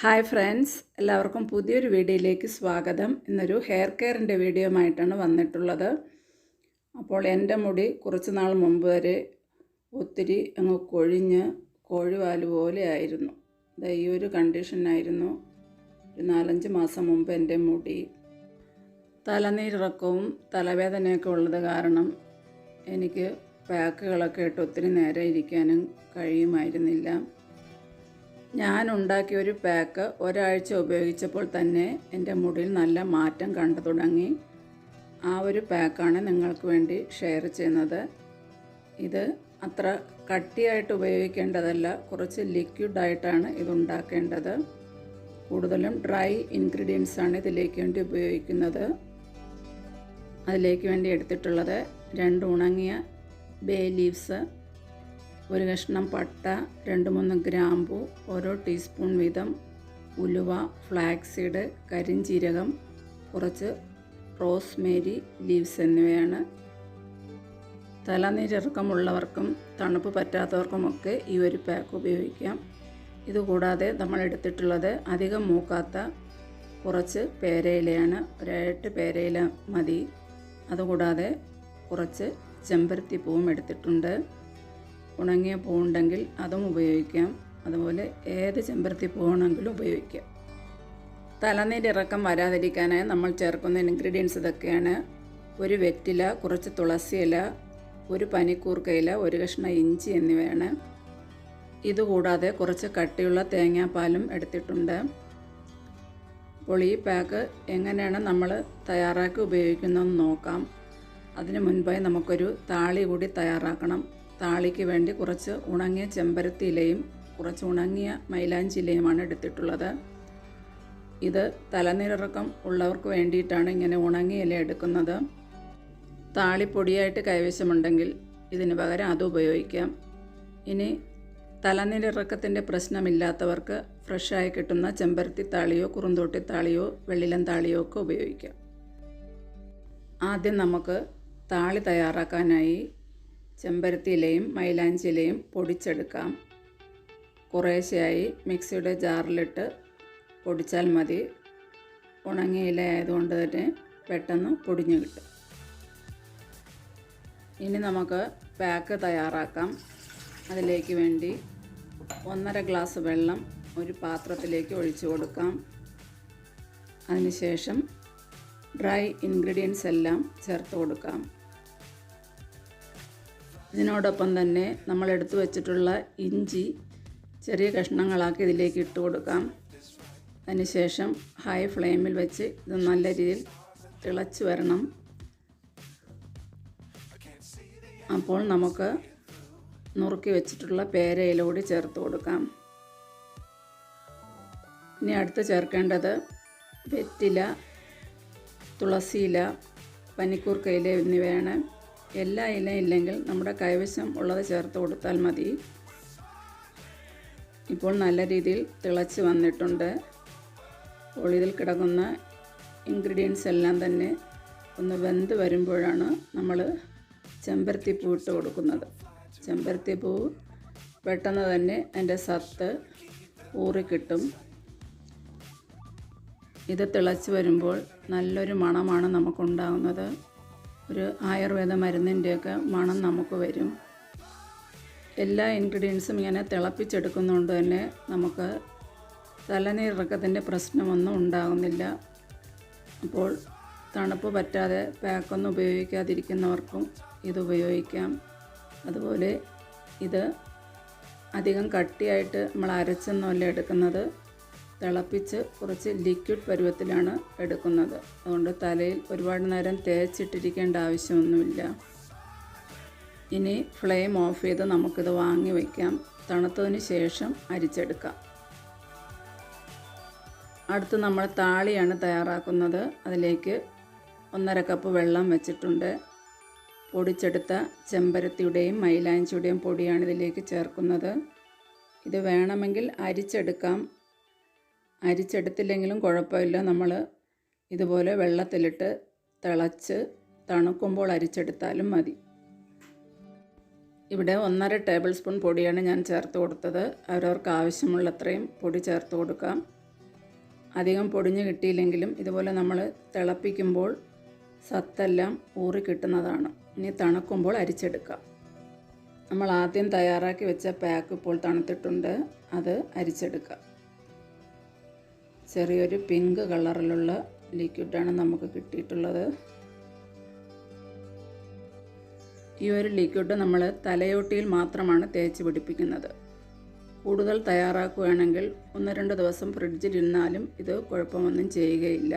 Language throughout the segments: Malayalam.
ഹായ് ഫ്രണ്ട്സ് എല്ലാവർക്കും പുതിയൊരു വീഡിയോയിലേക്ക് സ്വാഗതം. ഇന്നൊരു ഹെയർ കെയറിന്റെ ആയിട്ടാണ് വന്നിട്ടുള്ളത്. അപ്പോൾ എന്റെ മുടി കുറച്ച് നാൾ മുമ്പ് വരെ ഒത്തിരി അങ്ങ് കൊഴിഞ്ഞ് കോഴിവാൽ പോലെ ആയിരുന്നു. ദാ ഈ ഒരു കണ്ടീഷനായിരുന്നു ഒരു നാലഞ്ച് മാസം മുമ്പ് എന്റെ മുടി തലനീരിറക്കവും തലവേദനയൊക്കെ ഉള്ളത് കാരണം എനിക്ക് പാക്കുകളൊക്കെ ഇട്ട് ഒത്തിരി നേരം ഇരിക്കാനും കഴിയുമായിരുന്നില്ല. ഞാൻ ഉണ്ടാക്കിയ ഒരു പാക്ക് ഒരാഴ്ച ഉപയോഗിച്ചപ്പോൾ തന്നെ എന്റെ മുടിയിൽ നല്ല മാറ്റം കണ്ടു തുടങ്ങി. ആ ഒരു പാക്കാണ് നിങ്ങൾക്ക് വേണ്ടി ഷെയർ ചെയ്യുന്നത്. ഇത് അത്ര കട്ടിയായിട്ട് ഉപയോഗിക്കേണ്ടതല്ല കുറച്ച് ലിക്വിഡായിട്ടാണ് ഇതുണ്ടാക്കേണ്ടത് കൂടുതലും ഡ്രൈ ഇൻഗ്രീഡിയൻസ് ആണ് ഇതിലേക്ക് വേണ്ടി ഉപയോഗിക്കുന്നത്. അതിലേക്ക് വേണ്ടി എടുത്തിട്ടുള്ളത് രണ്ട് ഉണങ്ങിയ ബേ ലീവ്സ് ഒരു കഷ്ണം പട്ട രണ്ട് മൂന്ന് ഗ്രാമ്പു ഓരോ ടീസ്പൂൺ വീതം ഉലുവ ഫ്ലാക്സീഡ് കരിഞ്ചീരകം കുറച്ച് റോസ്മേരി ലീവ്സ് എന്നിവയാണ്. തലനീരിറക്കമുള്ളവർക്കും തണുപ്പ് പറ്റാത്തവർക്കുമൊക്കെ ഈ ഒരു പാക്ക് ഉപയോഗിക്കാം. ഇതുകൂടാതെ നമ്മൾ എടുത്തിട്ടുള്ളത് അധികം മൂക്കാത്ത കുറച്ച് പേരയിലയാണ്. ഒരേട്ട് പേരയില മതി. അതുകൂടാതെ കുറച്ച് ചെമ്പരത്തി പൂവും എടുത്തിട്ടുണ്ട്. ഉണങ്ങിയ പൂവുണ്ടെങ്കിൽ അതും ഉപയോഗിക്കാം. അതുപോലെ ഏത് ചെമ്പരത്തി പൂവാണെങ്കിലും ഉപയോഗിക്കാം. തലനീരിറക്കം വരാതിരിക്കാനായി നമ്മൾ ചേർക്കുന്ന ഇൻഗ്രീഡിയൻസ് ഇതൊക്കെയാണ്. ഒരു വെറ്റില കുറച്ച് തുളസി ഇല ഒരു പനിക്കൂർക്കയില ഒരു കഷ്ണം ഇഞ്ചി എന്നിവയാണ്. ഇതുകൂടാതെ കുറച്ച് കട്ടിയുള്ള തേങ്ങാപ്പാലും എടുത്തിട്ടുണ്ട്. അപ്പോൾ ഈ പാക്ക് എങ്ങനെയാണ് നമ്മൾ തയ്യാറാക്കി ഉപയോഗിക്കുന്നതെന്ന് നോക്കാം. അതിന് മുൻപായി നമുക്കൊരു താളി കൂടി തയ്യാറാക്കണം. താളിക്ക് വേണ്ടി കുറച്ച് ഉണങ്ങിയ ചെമ്പരത്തി ഇലയും കുറച്ച് ഉണങ്ങിയ മൈലാഞ്ചി ഇലയുമാണ് എടുത്തിട്ടുള്ളത്. ഇത് തലനിറക്കം ഉള്ളവർക്ക് വേണ്ടിയിട്ടാണ് ഇങ്ങനെ ഉണങ്ങിയ ഇല എടുക്കുന്നത്. താളിപ്പൊടിയായിട്ട് കൈവശമുണ്ടെങ്കിൽ ഇതിന് പകരം അത് ഉപയോഗിക്കാം. ഇനി തലനിറക്കത്തിന്റെ പ്രശ്നമില്ലാത്തവർക്ക് ഫ്രഷായി കിട്ടുന്ന ചെമ്പരത്തി താളിയോ കുറുന്തോട്ടി താളിയോ വെള്ളിലം താളിയോ ഒക്കെ ഉപയോഗിക്കാം. ആദ്യം നമുക്ക് താളി തയ്യാറാക്കാനായി ചെമ്പരത്തി ഇലയും മൈലാഞ്ചി ഇലയും പൊടിച്ചെടുക്കാം. കുറേശ്ശെയായി മിക്സിയുടെ ജാറിലിട്ട് പൊടിച്ചാൽ മതി. ഉണങ്ങിയ ഇല ആയതുകൊണ്ട് തന്നെ പെട്ടെന്ന് പൊടിഞ്ഞു കിട്ടും. ഇനി നമുക്ക് പാക്ക് തയ്യാറാക്കാം. അതിലേക്ക് വേണ്ടി ഒന്നര ഗ്ലാസ് വെള്ളം ഒരു പാത്രത്തിലേക്ക് ഒഴിച്ചു കൊടുക്കാം. അതിനുശേഷം ഡ്രൈ ഇൻഗ്രീഡിയൻസ് എല്ലാം ചേർത്ത് കൊടുക്കാം. ഇതിനോടൊപ്പം തന്നെ നമ്മൾ എടുത്തു വച്ചിട്ടുള്ള ഇഞ്ചി ചെറിയ കഷ്ണങ്ങളാക്കി ഇതിലേക്ക് ഇട്ട് കൊടുക്കാം. അതിനുശേഷം ഹൈ ഫ്ലെയിമിൽ വെച്ച് ഇത് നല്ല രീതിയിൽ തിളച്ച് വരണം. അപ്പോൾ നമുക്ക് നുറുക്കി വെച്ചിട്ടുള്ള പേരയിലൂടെ ചേർത്ത് കൊടുക്കാം. ഇനി അടുത്ത് ചേർക്കേണ്ടത് വെറ്റില തുളസിയില പനിക്കൂർക്കയില എന്നിവയാണ്. എല്ലാ ഇല ഇല്ലെങ്കിൽ നമ്മുടെ കൈവശം ഉള്ളത് ചേർത്ത് കൊടുത്താൽ മതി. ഇപ്പോൾ നല്ല രീതിയിൽ തിളച്ച് വന്നിട്ടുണ്ട്. അപ്പോൾ ഇതിൽ കിടക്കുന്ന ഇൻഗ്രീഡിയൻസ് എല്ലാം തന്നെ ഒന്ന് വെന്ത് വരുമ്പോഴാണ് നമ്മൾ ചെമ്പരത്തിപ്പൂ ഇട്ട് കൊടുക്കുന്നത്. ചെമ്പരത്തിപ്പൂ പെട്ടെന്ന് തന്നെ അതിന്റെ സത്ത് ഊറിക്കിട്ടും ഇത് തിളച്ച് വരുമ്പോൾ നല്ലൊരു മണമാണ് നമുക്കുണ്ടാകുന്നത് ഒരു ആയുർവേദ മരുന്നിന്റെയൊക്കെ മണം നമുക്ക് വരും. എല്ലാ ഇൻഗ്രീഡിയൻസും ഇങ്ങനെ തിളപ്പിച്ചെടുക്കുന്നതുകൊണ്ട് തന്നെ നമുക്ക് തലനീരിറക്കത്തിന്റെ പ്രശ്നമൊന്നും ഉണ്ടാകുന്നില്ല. അപ്പോൾ തണുപ്പ് പറ്റാതെ പാക്കൊന്നും ഉപയോഗിക്കാതിരിക്കുന്നവർക്കും ഇത് ഉപയോഗിക്കാം. അതുപോലെ ഇത് അധികം കട്ടിയായിട്ട് നമ്മൾ അരച്ചൊന്നുമല്ല എടുക്കുന്നത്. തിളപ്പിച്ച് കുറച്ച് ലിക്വിഡ് പരുവത്തിലാണ് എടുക്കുന്നത്. അതുകൊണ്ട് തലയിൽ ഒരുപാട് നേരം തേച്ചിട്ടിരിക്കേണ്ട ആവശ്യമൊന്നുമില്ല. ഇനി ഫ്ലെയിം ഓഫ് ചെയ്ത് നമുക്കിത് വാങ്ങി വയ്ക്കാം തണുത്തതിന് ശേഷം അരിച്ചെടുക്കാം. അടുത്ത് നമ്മൾ താളിയാണ് തയ്യാറാക്കുന്നത്. അതിലേക്ക് ഒന്നര കപ്പ് വെള്ളം വെച്ചിട്ടുണ്ട്. പൊടിച്ചെടുത്ത ചെമ്പരത്തിയുടെയും മൈലാഞ്ചിയുടെയും പൊടിയാണ് ഇതിലേക്ക് ചേർക്കുന്നത്. ഇത് വേണമെങ്കിൽ അരിച്ചെടുക്കാം. അരിച്ചെടുത്തില്ലെങ്കിലും കുഴപ്പമില്ല. നമ്മൾ ഇതുപോലെ വെള്ളത്തിലിട്ട് തിളച്ച് തണുക്കുമ്പോൾ അരിച്ചെടുത്താലും മതി. ഇവിടെ ഒന്നര ടേബിൾ സ്പൂൺ പൊടിയാണ് ഞാൻ ചേർത്ത് കൊടുത്തത്. അവരവർക്ക് ആവശ്യമുള്ളത്രയും പൊടി ചേർത്ത് കൊടുക്കാം. അധികം പൊടിഞ്ഞ് കിട്ടിയില്ലെങ്കിലും ഇതുപോലെ നമ്മൾ തിളപ്പിക്കുമ്പോൾ സത്തെല്ലാം ഊറി കിട്ടുന്നതാണ്. ഇനി തണുക്കുമ്പോൾ അരിച്ചെടുക്കാം. നമ്മൾ ആദ്യം തയ്യാറാക്കി വെച്ച പാക്ക് ഇപ്പോൾ തണുത്തിട്ടുണ്ട്. അത് അരിച്ചെടുക്കാം. ചെറിയൊരു പിങ്ക് കളറിലുള്ള ലിക്വിഡാണ് നമുക്ക് കിട്ടിയിട്ടുള്ളത്. ഈ ഒരു ലിക്വിഡ് നമ്മൾ തലയോട്ടിയിൽ മാത്രമാണ് തേച്ച് പിടിപ്പിക്കുന്നത്. കൂടുതൽ തയ്യാറാക്കുകയാണെങ്കിൽ ഒന്ന് രണ്ട് ദിവസം ഫ്രിഡ്ജിലിരുന്നാലും ഇത് കുഴപ്പമൊന്നും ചെയ്യുകയില്ല.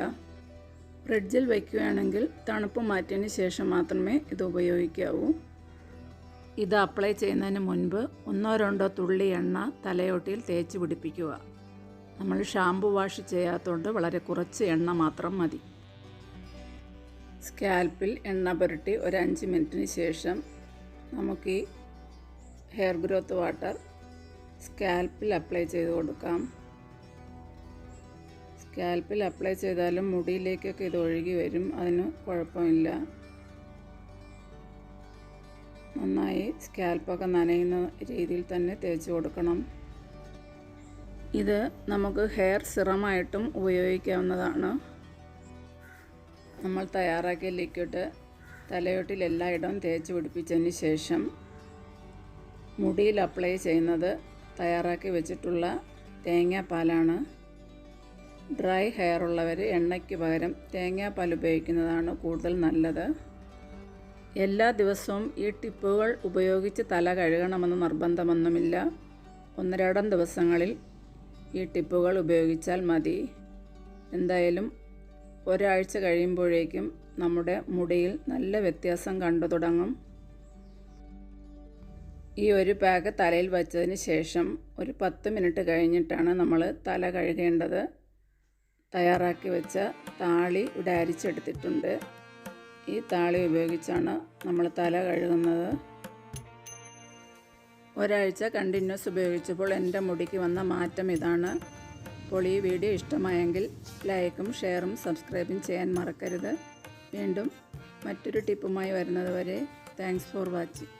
ഫ്രിഡ്ജിൽ വയ്ക്കുകയാണെങ്കിൽ തണുപ്പ് മാറ്റിയതിന് ശേഷം മാത്രമേ ഇത് ഉപയോഗിക്കാവൂ. ഇത് അപ്ലൈ ചെയ്യുന്നതിന് മുൻപ് ഒന്നോ രണ്ടോ തുള്ളി എണ്ണ തലയോട്ടിയിൽ തേച്ച് പിടിപ്പിക്കുക. നമ്മൾ ഷാമ്പു വാഷ് ചെയ്യാത്തതുകൊണ്ട് വളരെ കുറച്ച് എണ്ണ മാത്രം മതി. സ്കാൽപ്പിൽ എണ്ണ പുരട്ടി ഒരു അഞ്ച് മിനിറ്റിന് ശേഷം നമുക്ക് ഈ ഹെയർ ഗ്രോത്ത് വാട്ടർ സ്കാൽപ്പിൽ അപ്ലൈ ചെയ്ത് കൊടുക്കാം. സ്കാൽപ്പിൽ അപ്ലൈ ചെയ്താലും മുടിയിലേക്കൊക്കെ ഇത് ഒഴുകി വരും അതിന് കുഴപ്പമില്ല. നന്നായി സ്കാൽപ്പൊക്കെ നനയുന്ന രീതിയിൽ തന്നെ തേച്ച് കൊടുക്കണം. ഇത് നമുക്ക് ഹെയർ സിറമായിട്ടും ഉപയോഗിക്കാവുന്നതാണ്. നമ്മൾ തയ്യാറാക്കിയ ലിക്വിഡ് തലയോട്ടിൽ എല്ലായിടവും തേച്ച് പിടിപ്പിച്ചതിന് ശേഷം മുടിയിൽ അപ്ലൈ ചെയ്യുന്നത് തയ്യാറാക്കി വെച്ചിട്ടുള്ള തേങ്ങാപ്പാലാണ്. ഡ്രൈ ഹെയർ ഉള്ളവർ എണ്ണയ്ക്ക് പകരം തേങ്ങാപ്പാൽ ഉപയോഗിക്കുന്നതാണ് കൂടുതൽ നല്ലത്. എല്ലാ ദിവസവും ഈ ടിപ്പുകൾ ഉപയോഗിച്ച് തല കഴുകണമെന്ന് നിർബന്ധമൊന്നുമില്ല. ഒന്നരടം ദിവസങ്ങളിൽ ഈ ടിപ്പുകൾ ഉപയോഗിച്ചാൽ മതി. എന്തായാലും ഒരാഴ്ച കഴിയുമ്പോഴേക്കും നമ്മുടെ മുടിയിൽ നല്ല വ്യത്യാസം കണ്ടു തുടങ്ങും. ഈ ഒരു പാക്ക് തലയിൽ വച്ചതിന് ശേഷം ഒരു പത്ത് മിനിറ്റ് കഴിഞ്ഞിട്ടാണ് നമ്മൾ തല കഴുകേണ്ടത്. തയ്യാറാക്കി വെച്ച താളി ഇവിടെ അരിച്ചെടുത്തിട്ടുണ്ട്. ഈ താളി ഉപയോഗിച്ചാണ് നമ്മൾ തല കഴുകുന്നത്. ഒരാഴ്ച കണ്ടിന്യൂസ് ഉപയോഗിച്ചപ്പോൾ എന്റെ മുടിക്ക് വന്ന മാറ്റം ഇതാണ്. അപ്പോൾ ഈ വീഡിയോ ഇഷ്ടമായെങ്കിൽ ലൈക്കും ഷെയറും സബ്സ്ക്രൈബും ചെയ്യാൻ മറക്കരുത്. വീണ്ടും മറ്റൊരു ടിപ്പുമായി വരുന്നതുവരെ താങ്ക്സ് ഫോർ വാച്ചിങ്.